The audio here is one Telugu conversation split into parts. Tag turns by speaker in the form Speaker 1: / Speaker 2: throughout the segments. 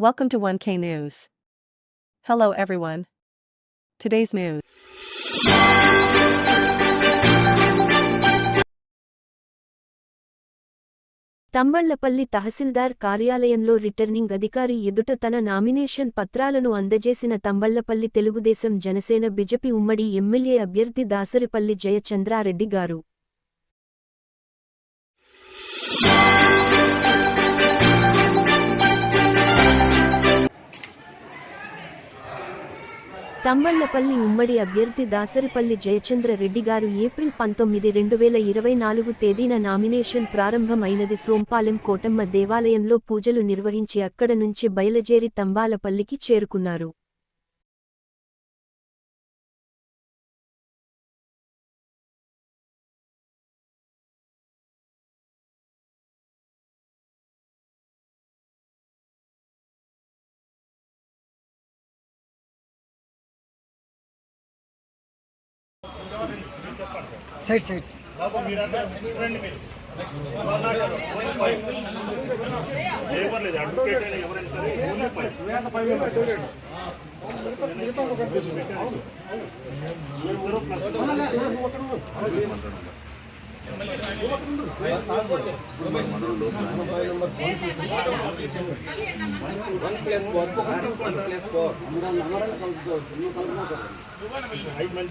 Speaker 1: Welcome to 1K News. Hello everyone. Today's news.
Speaker 2: Thamballapalle తహసీల్దార్ కార్యాలయంలో రిటర్నింగ్ అధికారి ఎదుట తన నామినేషన్ పత్రాలను అందజేసిన తంబళ్ళపల్లి తెలుగుదేశం జనసేన బిజెపి ఉమ్మడి ఎమ్మెల్యే అభ్యర్థి దాసరిపల్లి జయచంద్రారెడ్డి గారు తంబళ్ళపల్లి ఉమ్మడి అభ్యర్థి దాసరిపల్లి జయచంద్ర రెడ్డి గారు ఏప్రిల్ పంతొమ్మిది రెండు వేల ఇరవై నాలుగు తేదీన నామినేషన్ ప్రారంభమైనది సోంపాలెం కోటమ్మ దేవాలయంలో పూజలు నిర్వహించి అక్కడ నుంచి బయలుదేరి తంబాలపల్లికి చేరుకున్నారు.
Speaker 3: Side side.
Speaker 4: సరే ఓన్లీ ఫైవ్ ఇద్దరు ప్లస్ ఐదు మంది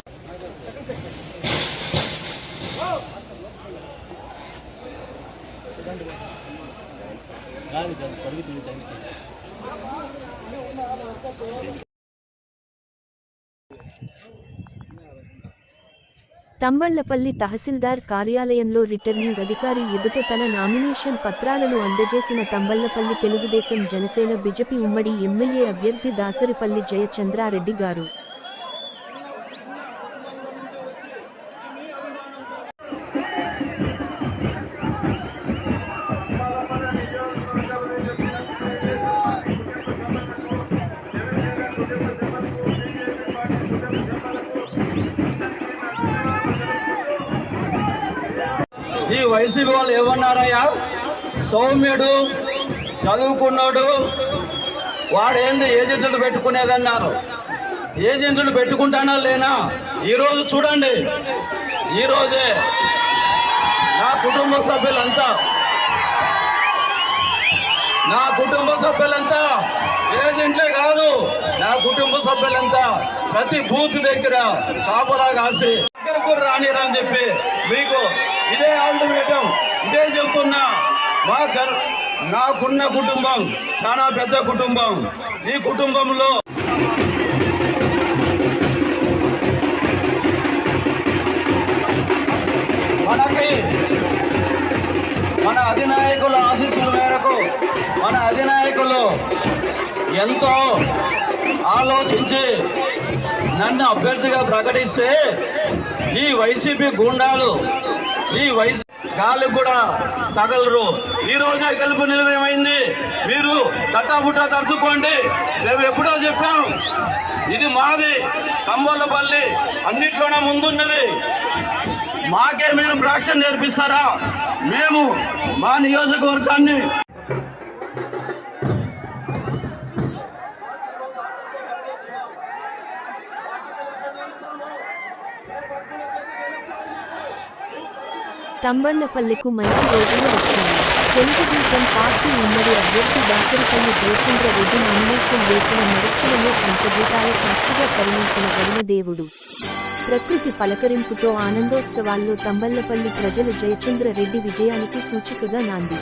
Speaker 2: తంబళ్ళపల్లి తహసీల్దార్ కార్యాలయంలో రిటర్నింగ్ అధికారి ఎదుట తన నామినేషన్ పత్రాలను అందజేసిన తంబళ్ళపల్లి తెలుగుదేశం జనసేన బిజెపి ఉమ్మడి ఎమ్మెల్యే అభ్యర్థి దాసరిపల్లి జయచంద్రారెడ్డి గారు.
Speaker 5: ఈ వైసీపీ వాళ్ళు ఏమన్నారయ్యా? సౌమ్యుడు చదువుకున్నాడు వాడు ఏంది ఏజెంట్లు పెట్టుకునేదన్నారు? ఏజెంట్లు పెట్టుకుంటానా లేనా? ఈరోజు చూడండి. ఈరోజే నా కుటుంబ సభ్యులంతా నా కుటుంబ సభ్యులంతా ఏజెంట్లే కాదు నా కుటుంబ సభ్యులంతా ప్రతి బూత్ దగ్గర కాపలా కాసి దగ్గరకు రానిరని చెప్పి మీకు ఇదే ఆల్టిమేటం ఇదే చెప్తున్నా. మా జన నాకున్న కుటుంబం చాలా పెద్ద కుటుంబం. ఈ కుటుంబంలో మనకి మన అధినాయకుల ఆశీస్సుల మేరకు మన అధినాయకులు ఎంతో ఆలోచించి నన్ను అభ్యర్థిగా ప్రకటిస్తే ఈ వైసీపీ గుండాలు ఈ వయసు గాలి కూడా తగలరు. ఈ రోజే గెలుపు నిలవేమైంది మీరు తట్టాబుట్టా తడుచుకోండి మేము ఎప్పుడో చెప్పాం ఇది మాది కంబోళ్ళపల్లి అన్నిట్లోనే ముందున్నది. మాకే మీరు ప్రాక్షన్ నేర్పిస్తారా? మేము మా నియోజకవర్గాన్ని
Speaker 2: తంబళ్ళపల్లికు మంచి రోజులు వచ్చాయి తెలుగుదేశం పార్టీ ఉమ్మడి అభ్యర్థి దాసరిపల్లి జయచంద్ర రెడ్డి నామినేషన్ వేసిన మరుక్షణంలో పంచభూతాల సాక్షిగా పరిణించిన వరుణదేవుడు ప్రకృతి పలకరింపుతో ఆనందోత్సవాల్లో తంబళ్ళపల్లి ప్రజలు జయచంద్ర రెడ్డి విజయానికి సూచికగా నాంది.